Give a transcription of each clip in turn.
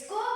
Escoge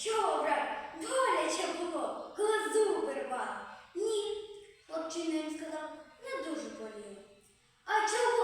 Що, боляче було, глазу зуби? Ні, хлопчина їм сказав, не дуже боліло. А чого?